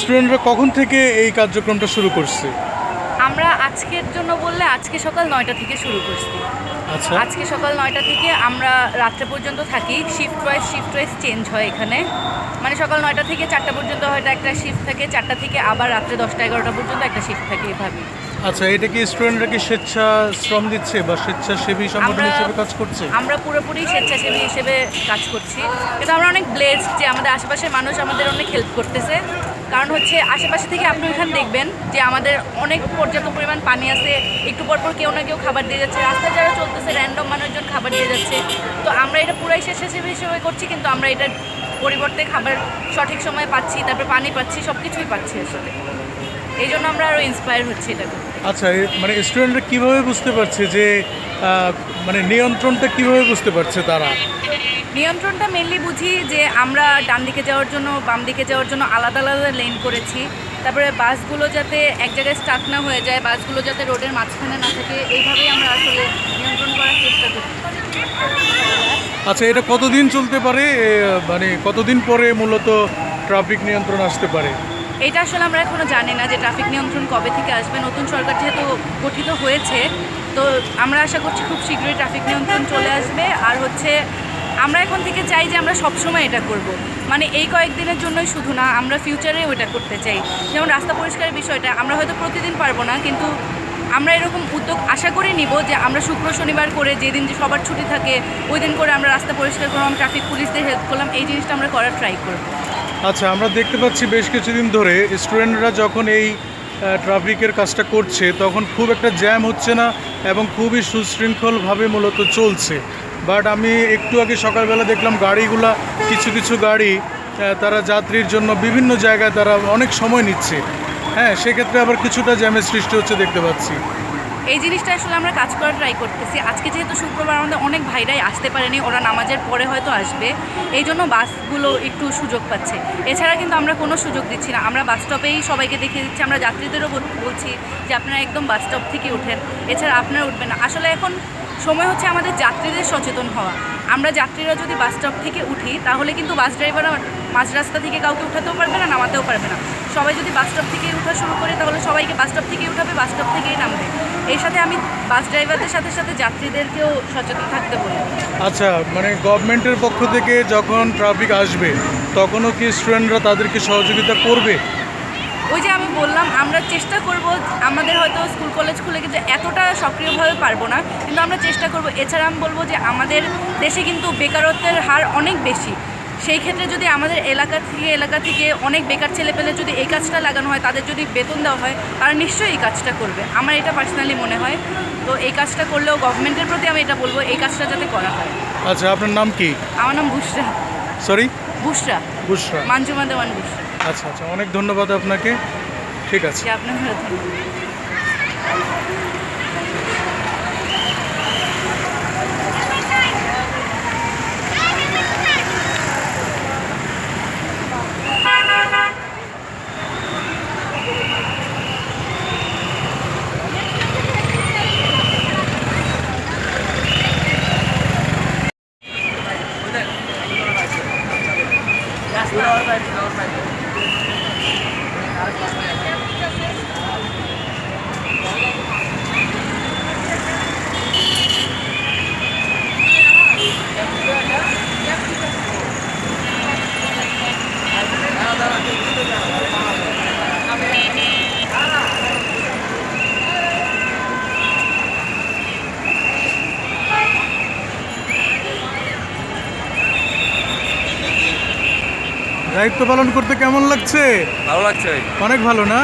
স্টুডেন্টরা কখন থেকে এই কার্যক্রমটা শুরু করছে? আমরা আজকের জন্য বললে আজকে সকাল নয়টা থেকে শুরু করছি। আচ্ছা। আজকে সকাল নয়টা থেকে আমরা রাত্রে পর্যন্ত থাকি। Shift wise shift wise change হয় এখানে। মানে সকাল নয়টা থেকে চারটা পর্যন্ত হয়তো একটা শিফট থাকে চারটা থেকে আবার রাত্রে দশটা এগারোটা পর্যন্ত একটা শিফট থাকে এভাবে। আচ্ছা এটা কি স্টুডেন্টরা কি স্বেচ্ছা শ্রম দিচ্ছে বা স্বেচ্ছাসেবী সংগঠন হিসেবে কাজ করছে? আমরা পুরোপুরি স্বেচ্ছাসেবী হিসেবে কাজ করছি। কিন্তু আমরা অনেক ব্লেসড যে আমাদের আশেপাশের মানুষ আমাদের অনেক হেল্প করতেছে। কারণ হচ্ছে আশেপাশে থেকে আপনি ওইখানে দেখবেন যে আমাদের অনেক পর্যাপ্ত পরিমাণ পানি আছে। একটু পর পর কেউ না কেউ খাবার দিয়ে যাচ্ছে। রাস্তায় যারা চলতেছে র্যান্ডম মানুষজন খাবার দিয়ে যাচ্ছে। তো আমরা এটা পুরাই স্বেচ্ছাসেবী হিসেবে করছি, কিন্তু আমরা এটার পরিবর্তে খাবার সঠিক সময়ে পাচ্ছি, তারপরে পানি পাচ্ছি সব কিছুই পাচ্ছি আসলে। এই জন্য আমরা আরও ইন্সপায়ার হচ্ছি এটাকে আচ্ছা মানে স্টুডেন্টরা কীভাবে বুঝতে পারছে যে মানে নিয়ন্ত্রণটা কীভাবে বুঝতে পারছে তারা? নিয়ন্ত্রণটা মেনলি বুঝি যে আমরা ডান দিকে যাওয়ার জন্য বাম দিকে যাওয়ার জন্য আলাদা আলাদা লেন করেছি। তারপরে বাসগুলো যাতে এক জায়গায় স্টার্ট না হয়ে যায় বাসগুলো যাতে রোডের মাঝখানে না থাকে এইভাবেই আমরা আসলে নিয়ন্ত্রণ করার চেষ্টা করছি। আচ্ছা এটা কতদিন চলতে পারে? মানে কতদিন পরে মূলত ট্রাফিক নিয়ন্ত্রণ আসতে পারে? এটা আসলে আমরা এখনও জানি না যে ট্রাফিক নিয়ন্ত্রণ কবে থেকে আসবে। নতুন সরকার যেহেতু গঠিত হয়েছে তো আমরা আশা করছি খুব শীঘ্রই ট্রাফিক নিয়ন্ত্রণ চলে আসবে। আর হচ্ছে আমরা এখন থেকে চাই যে আমরা সবসময় এটা করব। মানে এই কয়েকদিনের জন্যই শুধু না, আমরা ফিউচারে ওইটা করতে চাই। যেমন রাস্তা পরিষ্কারের বিষয়টা, আমরা হয়তো প্রতিদিন পারব না, কিন্তু আমরা এরকম উদ্যোগ আশা করে নিব যে আমরা শুক্র শনিবার করে যেদিন যে সবার ছুটি থাকে ওই দিন করে আমরা রাস্তা পরিষ্কার করলাম ট্রাফিক পুলিশদের হেল্প করলাম, এই জিনিসটা আমরা করার ট্রাই করব। আচ্ছা আমরা দেখতে পাচ্ছি বেশ কিছুদিন ধরে স্টুডেন্টরা যখন এই ট্রাফিকের কাজটা করছে, তখন খুব একটা জ্যাম হচ্ছে না এবং খুবই সুশৃঙ্খলভাবে মূলত চলছে। বাট আমি একটু আগে সকালবেলা দেখলাম গাড়িগুলা, কিছু কিছু গাড়ি তারা যাত্রীর জন্য বিভিন্ন জায়গায় তারা অনেক সময় নিচ্ছে। হ্যাঁ সেক্ষেত্রে আবার কিছুটা জ্যামের সৃষ্টি হচ্ছে দেখতে পাচ্ছি। এই জিনিসটা আসলে আমরা কাজ করার ট্রাই করতেছি। আজকে যেহেতু শুক্রবার, আমাদের অনেক ভাইরাই আসতে পারেনি, ওরা নামাজের পরে হয়তো আসবে। এই জন্য বাসগুলো একটু সুযোগ পাচ্ছে। এছাড়া কিন্তু আমরা কোনো সুযোগ দিচ্ছি না। আমরা বাস স্টপেই সবাইকে দেখিয়ে দিচ্ছি। আমরা যাত্রীদেরও বলছি যে আপনারা একদম বাস স্টপ থেকে উঠেন এছাড়া আপনারা উঠবেন না। আসলে এখন সময় হচ্ছে আমাদের যাত্রীদের সচেতন হওয়া। আমরা যাত্রীরা যদি বাস স্টপ থেকে উঠি, তাহলে কিন্তু বাস ড্রাইভাররা মাঝ রাস্তা থেকে কাউকে উঠাতেও পারবে না, নামাতেও পারবে না। সবাই যদি বাস স্টপ থেকে উঠা শুরু করে, তাহলে সবাইকে বাস স্টপ থেকে উঠাবে, বাস স্টপ থেকেই নামবে। এর সাথে আমি বাস ড্রাইভারদের সাথে সাথে যাত্রীদেরকেও সচেতন থাকতে বলি। আচ্ছা মানে গভর্নমেন্টের পক্ষ থেকে যখন ট্রাফিক আসবে, তখনও কি স্টুডেন্টরা তাদেরকে সহযোগিতা করবে? ওই যে আমি বললাম আমরা চেষ্টা করব আমাদের হয়তো স্কুল কলেজ খুলে কিন্তু এতটা সক্রিয়ভাবে পারব না কিন্তু আমরা চেষ্টা করব। এছাড়া আমি বলব যে আমাদের দেশে কিন্তু বেকারত্বের হার অনেক বেশি। সেই ক্ষেত্রে যদি আমাদের এলাকা থেকে এলাকা থেকে অনেক বেকার ছেলে পেলে যদি এই কাজটা লাগানো হয় তাদের যদি বেতন দেওয়া হয় তারা নিশ্চয়ই এই কাজটা করবে। আমার এটা পার্সোনালি মনে হয়। তো এই কাজটা করলেও গভর্নমেন্টের প্রতি আমি এটা বলব এই কাজটা যাতে করা হয়। আচ্ছা আপনার নাম কি? আমার নাম বুসরা। সরি বুসরা। বুসরা। মাঞ্জুমা দেওয়ান বুসরা। আচ্ছা আচ্ছা অনেক ধন্যবাদ আপনাকে। ঠিক আছে। দায়িত্ব পালন করতে কেমন লাগছে? ভালো লাগছে অনেক ভালো না?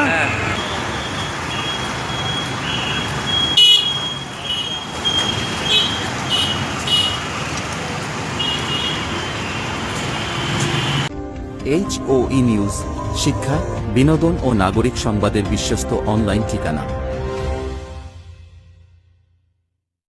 এইচ ও ই নিউজ শিক্ষা বিনোদন ও নাগরিক সংবাদের বিশ্বস্ত অনলাইন ঠিকানা।